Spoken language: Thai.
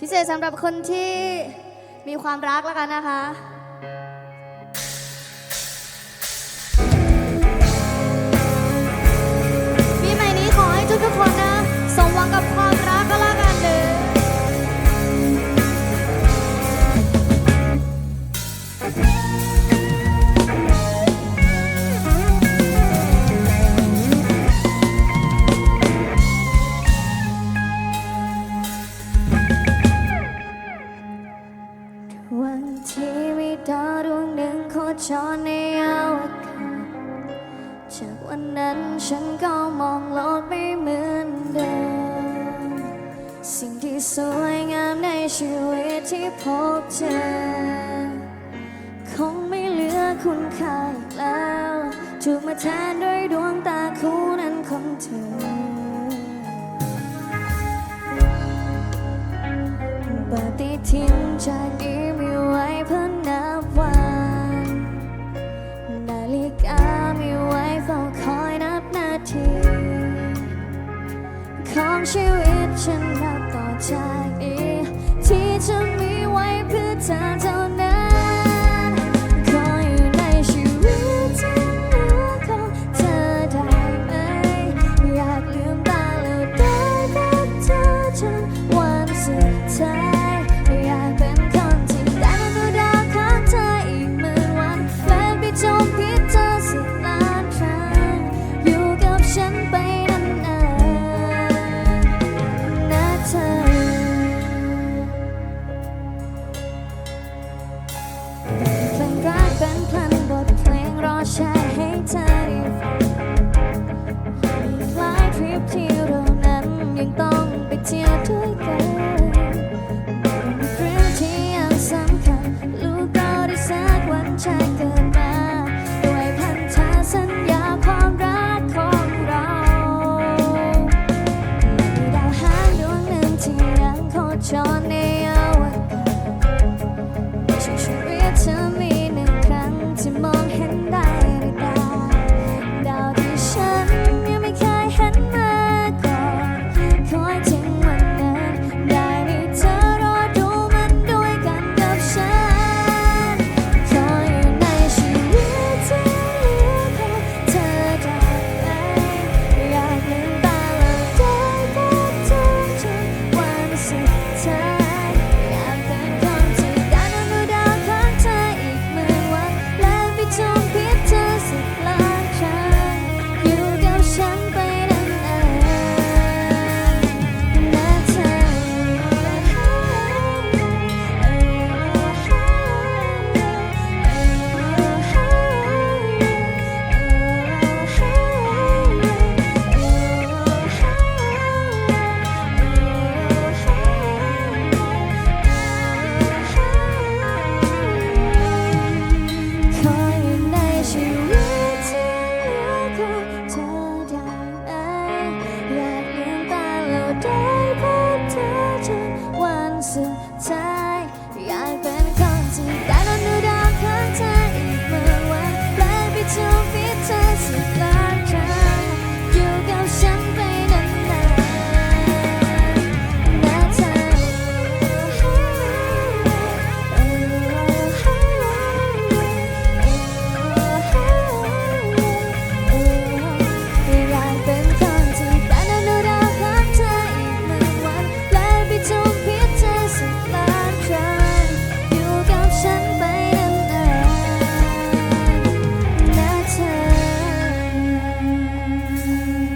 พิเศษสำหรับคนที่มีความรักแล้วกันนะคะ ดาวดวงหนึ่งโคจรในอวกาศจากวันนั้นฉันก็มองโลกไม่เหมือนเดิม สิ่งที่สวยงามในชีวิตที่พบเจอ คงไม่เหลือคุณค่าอีกแล้ว ถูกมาแทนด้วยดวงตาคู่ ของชีวิตฉันนับต่อจากนี้ที่จะมีไว้เพื่อเธอ เป็นเพลงบทเพลงรอแชร์ให้เธอได้ฟังหลายทริปที่เรานั้นยังต้องไปเที่ยวด้วยกันเรื่องที่ยังสำคัญลูกก็ได้สักวันจะเกิดมาด้วยพันธสัญญาความรักของเราและมีดาวหางดวงหนึ่งที่ยังโคจรใน อย